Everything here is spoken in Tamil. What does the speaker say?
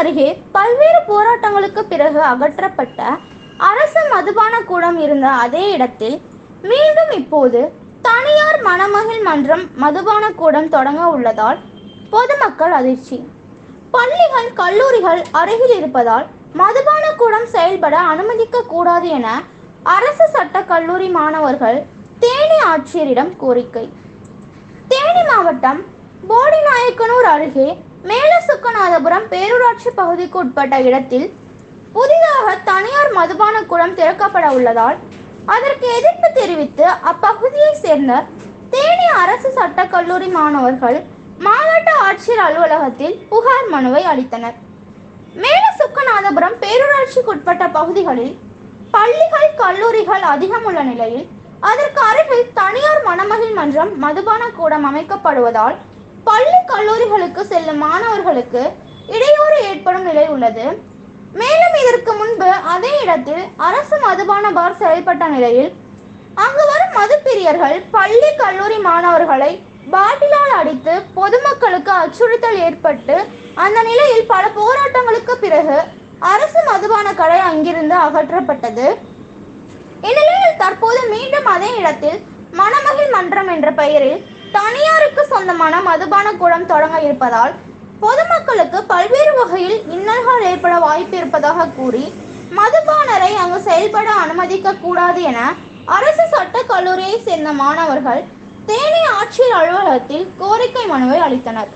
அருகே பல்வேறு போராட்டங்களுக்கு பிறகு அகற்றப்பட்ட அரசு மதுபான கூடம் இருந்த அதே இடத்தில் மீண்டும் இப்போது தனியார் மணமகிழ் மன்றம் மதுபான கூடம் தொடங்க உள்ளதால் பொதுமக்கள் அதிர்ச்சி. பள்ளிகள் கல்லூரிகள் அருகில் இருப்பதால் மதுபான கூடம் செயல்பட அனுமதிக்க கூடாது என அரசு சட்ட கல்லூரி மாணவர்கள் தேனி ஆட்சியரிடம் கோரிக்கை. தேனி மாவட்டம் போடிநாயக்கனூர் அருகே மேலசுக்கநாதபுரம் பேரூராட்சி பகுதிக்கு உட்பட்ட இடத்தில் புதிதாக தனியார் மதுபான குளம் திறக்கப்பட உள்ளதால் அதற்கு எதிர்ப்பு தெரிவித்து அப்பகுதியை சேர்ந்த தேனி அரசு சட்டக்கல்லூரி மாணவர்கள் மாவட்ட ஆட்சியர் அலுவலகத்தில் புகார் மனுவை அளித்தனர். மேலசுக்கநாதபுரம் பேரூராட்சிக்குட்பட்ட பகுதிகளில் பள்ளிகள் கல்லூரிகள் அதிகம் உள்ள நிலையில் அதற்கு அருகில் தனியார் மணமகிழ் மன்றம் மதுபான கூடம் அமைக்கப்படுவதால் பள்ளி கல்லூரிகளுக்கு செல்லும் மாணவர்களுக்கு இடையூறு ஏற்படும் நிலை உள்ளது. மேலும் இதற்கு முன்பு அதே இடத்தில் அரசு மதுபான பார் செயல்பட்ட நிலையில் அங்கு வரும் மதுப்பிரியர்கள் பள்ளி கல்லூரி மாணவர்களை பாட்டிலால் அடித்து பொதுமக்களுக்கு அச்சுறுத்தல் ஏற்பட்டு அந்த நிலையில் பல போராட்டங்களுக்கு பிறகு அரசு மதுபான கடை அங்கிருந்து அகற்றப்பட்டது. இந்நிலையில் தற்போது மீண்டும் அதே இடத்தில் மணமகிழ் மன்றம் என்ற பெயரில் தனியாருக்கு சொந்தமான மதுபான கூடம் தொடங்க இருப்பதால் பொதுமக்களுக்கு பல்வேறு வகையில் இன்னல்கள் ஏற்பட வாய்ப்பு இருப்பதாக கூறி மதுபானரை அங்கு செயல்பட அனுமதிக்க கூடாது என அரசு சட்ட கல்லூரியை சேர்ந்த மாணவர்கள் தேனி ஆட்சியர் அலுவலகத்தில் கோரிக்கை மனுவை அளித்தனர்.